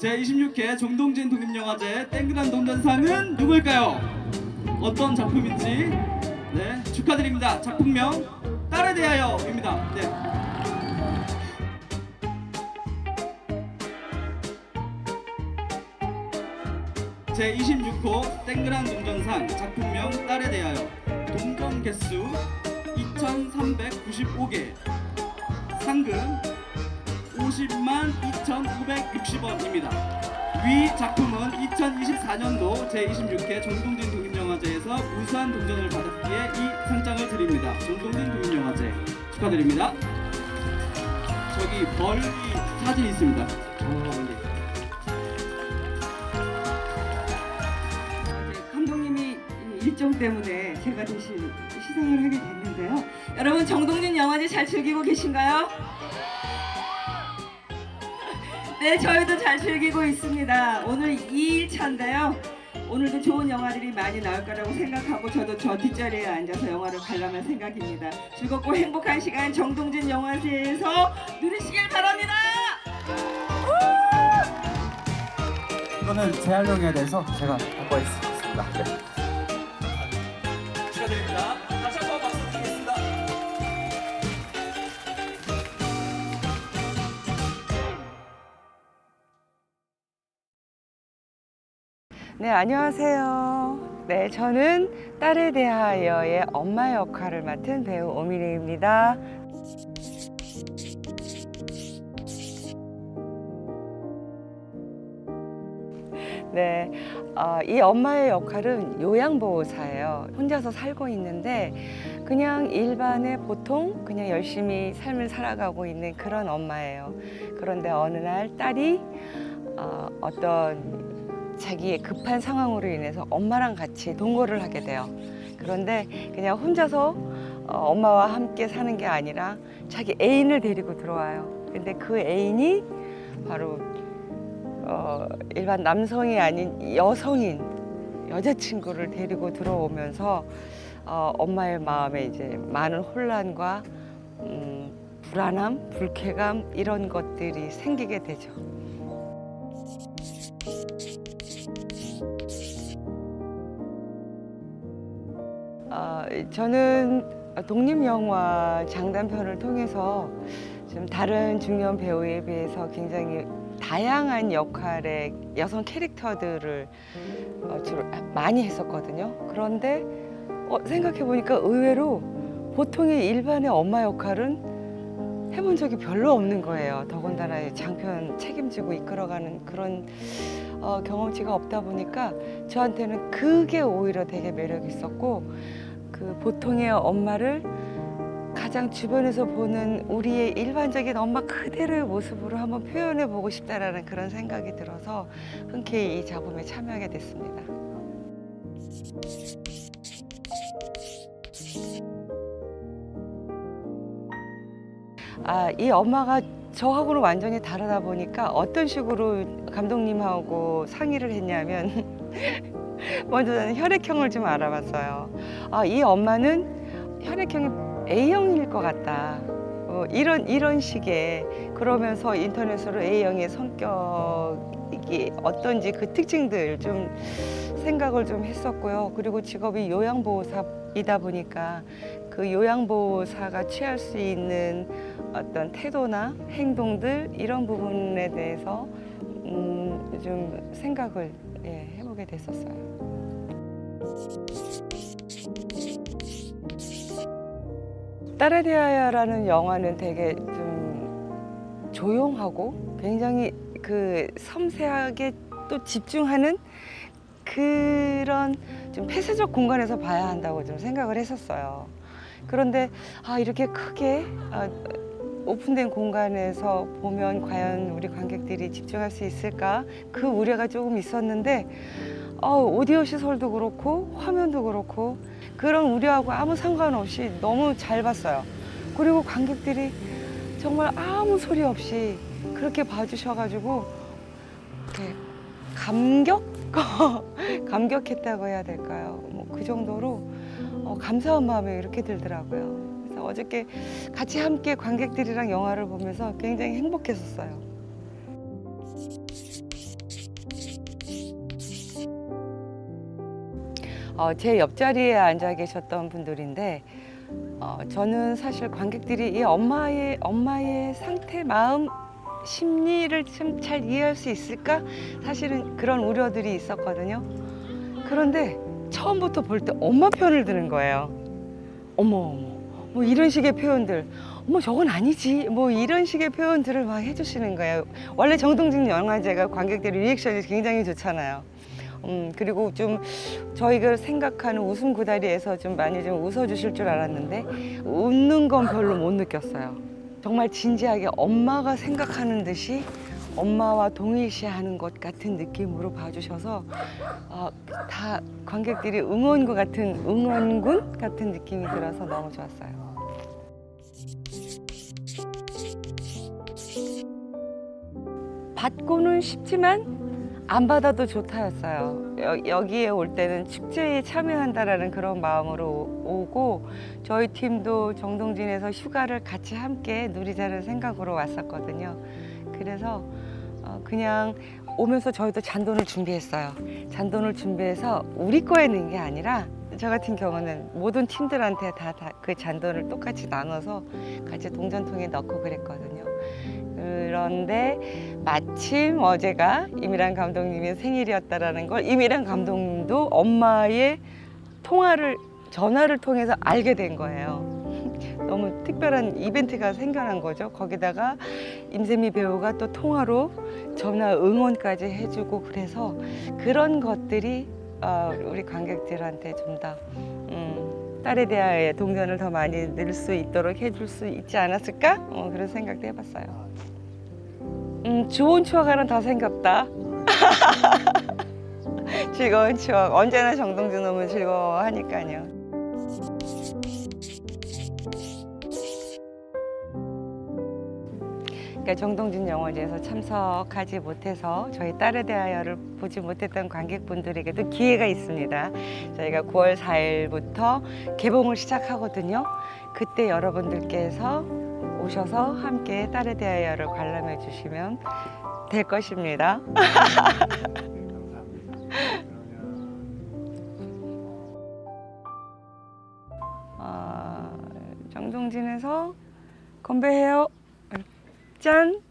제26회 정동진 독립영화제 땡그란 동전상은 누구일까요? 어떤 작품인지 네 축하드립니다. 작품명 딸에 대하여입니다. 네. 제26호 땡그란 동전상 작품명 딸에 대하여 동전 개수 2395개 상금 50만 2,560원입니다. 위 작품은 2024년도 제26회 정동진 독립영화제에서 우수한 동전을 받았기에 이 상장을 드립니다. 정동진 독립영화제 축하드립니다. 저기 멀리 사진이 있습니다. 이제 감독님이 이 일정 때문에 제가 대신 시상을 하게 됐는데요. 여러분 정동진 영화제 잘 즐기고 계신가요? 네, 저희도 잘 즐기고 있습니다. 오늘 2일차인데요. 오늘도 좋은 영화들이 많이 나올 거라고 생각하고 저도 저 뒷자리에 앉아서 영화를 관람할 생각입니다. 즐겁고 행복한 시간 정동진 영화제에서 누리시길 바랍니다. 이거는 재활용해야 돼서 제가 갖고 있습니다. 네. 네, 안녕하세요. 네, 저는 딸에 대하여의 엄마 역할을 맡은 배우 오미래입니다. 네, 어, 이 엄마의 역할은 요양보호사예요. 혼자서 살고 있는데 그냥 일반의 보통 그냥 열심히 삶을 살아가고 있는 그런 엄마예요. 그런데 어느 날 딸이 어, 어떤 자기의 급한 상황으로 인해서 엄마랑 같이 동거를 하게 돼요. 그런데 그냥 혼자서 어, 엄마와 함께 사는 게 아니라 자기 애인을 데리고 들어와요. 근데 그 애인이 바로 어, 일반 남성이 아닌 여성인 여자친구를 데리고 들어오면서 어, 엄마의 마음에 이제 많은 혼란과 음, 불안함, 불쾌감 이런 것들이 생기게 되죠. 저는 독립영화 장단편을 통해서 좀 다른 중년 배우에 비해서 굉장히 다양한 역할의 여성 캐릭터들을 어, 주로 많이 했었거든요. 그런데 어, 생각해 보니까 의외로 보통의 일반의 엄마 역할은 해본 적이 별로 없는 거예요. 더군다나 이 장편 책임지고 이끌어가는 그런 어, 경험치가 없다 보니까 저한테는 그게 오히려 되게 매력 있었고 그 보통의 엄마를 가장 주변에서 보는 우리의 일반적인 엄마 그대로의 모습으로 한번 표현해 보고 싶다라는 그런 생각이 들어서 흔쾌히 이 작품에 참여하게 됐습니다. 아, 이 엄마가 저하고는 완전히 다르다 보니까 어떤 식으로 감독님하고 상의를 했냐면 먼저 저는 혈액형을 좀 알아봤어요. 아, 이 엄마는 혈액형이 A형일 것 같다. 어, 이런 이런 식의 그러면서 인터넷으로 A형의 성격이 어떤지 그 특징들 좀 생각을 좀 했었고요. 그리고 직업이 요양보호사이다 보니까 그 요양보호사가 취할 수 있는 어떤 태도나 행동들 이런 부분에 대해서 음, 좀 생각을 예, 해보게 됐었어요. 대하여라는 영화는 되게 좀 조용하고 굉장히 그 섬세하게 또 집중하는 그런 좀 폐쇄적 공간에서 봐야 한다고 좀 생각을 했었어요. 그런데 아 이렇게 크게 아, 오픈된 공간에서 보면 과연 우리 관객들이 집중할 수 있을까 그 우려가 조금 있었는데 어, 오디오 시설도 그렇고 화면도 그렇고 그런 우려하고 아무 상관없이 너무 잘 봤어요. 그리고 관객들이 정말 아무 소리 없이 그렇게 봐주셔가지고 이렇게 감격? 감격했다고 해야 될까요? 뭐 그 정도로 어, 감사한 마음이 이렇게 들더라고요. 그래서 어저께 같이 함께 관객들이랑 영화를 보면서 굉장히 행복했었어요. 어, 제 옆자리에 앉아 계셨던 분들인데 어, 저는 사실 관객들이 이 엄마의 엄마의 상태, 마음, 심리를 좀 잘 이해할 수 있을까? 사실은 그런 우려들이 있었거든요. 그런데 처음부터 볼 때 엄마 편을 드는 거예요. 어머 어머 뭐 이런 식의 표현들 어머 저건 아니지 뭐 이런 식의 표현들을 막 해주시는 거예요 원래 정동진 영화제가 관객들의 리액션이 굉장히 좋잖아요 음 그리고 좀 저희가 생각하는 웃음 구다리에서 좀 많이 좀 웃어주실 줄 알았는데 웃는 건 별로 못 느꼈어요 정말 진지하게 엄마가 생각하는 듯이 엄마와 동일시하는 것 같은 느낌으로 봐주셔서 어, 다 관객들이 응원구 같은 응원군 같은 느낌이 들어서 너무 좋았어요. 받고는 쉽지만 안 받아도 좋다였어요. 여, 여기에 올 때는 축제에 참여한다라는 그런 마음으로 오- 오고 저희 팀도 정동진에서 휴가를 같이 함께 누리자는 생각으로 왔었거든요. 그래서 어, 그냥 오면서 저희도 잔돈을 준비했어요. 잔돈을 준비해서 우리 거에 넣은 게 아니라 저 같은 경우는 모든 팀들한테 다 그 잔돈을 똑같이 나눠서 같이 동전통에 넣고 그랬거든요. 그런데 마침 어제가 이미란 감독님의 생일이었다라는 걸 이미란 감독님도 엄마의 통화를 전화를 통해서 알게 된 거예요. 너무 특별한 이벤트가 생겨난 거죠. 거기다가 임세미 배우가 또 통화로 전화 응원까지 해주고 그래서 그런 것들이 어, 우리 관객들한테 좀더 음, 딸에 대하여 동전을 더 많이 늘 수 있도록 해줄 수 있지 않았을까? 어, 그런 생각도 해봤어요. 음, 좋은 추억 하나 더 생겼다. 즐거운 추억. 언제나 정동진 오면 즐거워하니까요. 그러니까 정동진 영화제에서 참석하지 못해서 저희 딸에 대하여를 보지 못했던 관객분들에게도 기회가 있습니다. 저희가 9월 4일부터 개봉을 시작하거든요. 그때 여러분들께서 오셔서 함께 딸에 대하여를 관람해 주시면 될 것입니다. 아, 정동진에서 건배해요. 짠. 네.